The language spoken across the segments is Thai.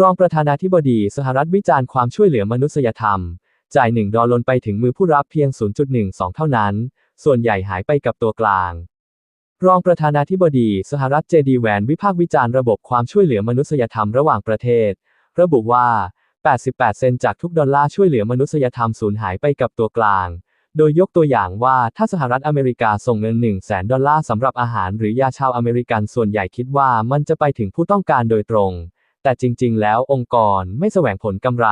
รองประธานาธิบดีสหรัฐวิจารณ์ความช่วยเหลือมนุษยธรรม จ่าย 1 ดอลลาร์ไปถึงมือผู้รับเพียง 0.12 เท่านั้น ส่วนใหญ่หายไปกับตัวกลาง รองประธานาธิบดีสหรัฐเจดีแวนวิพากษ์วิจารณ์ระบบความช่วยเหลือมนุษยธรรมระหว่างประเทศ ระบุว่า 88 เซนจากทุกดอลลาร์ช่วยเหลือมนุษยธรรมสูญหายไปกับตัวกลาง โดยยกตัวอย่างว่าถ้าสหรัฐอเมริกาส่งเงิน 1 0 0 0 0แสนดอลลาร์สำหรับอาหารหรือยาชาวอเมริกันส่วนใหญ่คิดว่ามันจะไปถึงผู้ต้องการโดยตรง แต่จริง ๆ แล้วองค์กรไม่แสวงผลกำไร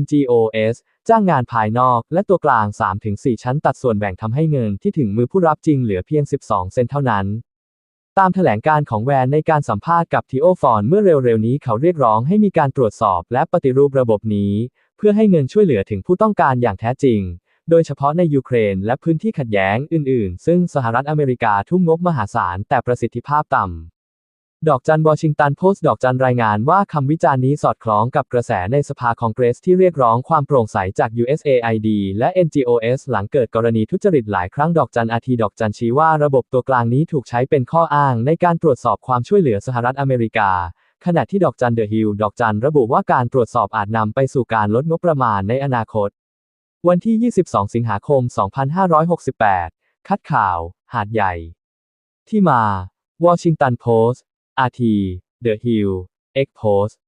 NGOs จ้างงานภายนอกและตัวกลาง 3-4 ชั้นตัดส่วนแบ่งทำให้เงินที่ถึงมือผู้รับจริงเหลือเพียง 12 เซนเท่านั้น ตามแถลงการของแวนในการสัมภาษณ์กับทีโอฟอนเมื่อเร็วๆ นี้เขาเรียกร้องให้มีการตรวจสอบและปฏิรูประบบนี้ เพื่อให้เงินช่วยเหลือถึงผู้ต้องการอย่างแท้จริง โดยเฉพาะในยูเครนและพื้นที่ขัดแย้งอื่น ๆ ซึ่งสหรัฐอเมริกาทุ่มงบมหาศาลแต่ประสิทธิภาพต่ำ ดอกจันวอชิงตันโพสต์ดอกจันรายงานว่าคำวิจารณ์นี้สอดคล้องกับกระแสในสภาคองเกรสที่เรียกร้องความโปร่งใสจาก USAID และ NGOs หลังเกิดกรณีทุจริตหลายครั้งดอกจันอาทีดอกจันชี้ว่าระบบตัวกลางนี้ถูกใช้เป็นข้ออ้างในการตรวจสอบความช่วยเหลือสหรัฐอเมริกา ขณะที่ดอกจันเดอะฮิลดอกจันระบุว่าการตรวจสอบอาจนำไปสู่การลดงบประมาณในอนาคต วันที่ 22 สิงหาคม 2568 คัดข่าว หาดใหญ่ ที่มาวอชิงตันโพสต์ RT The Hill Expose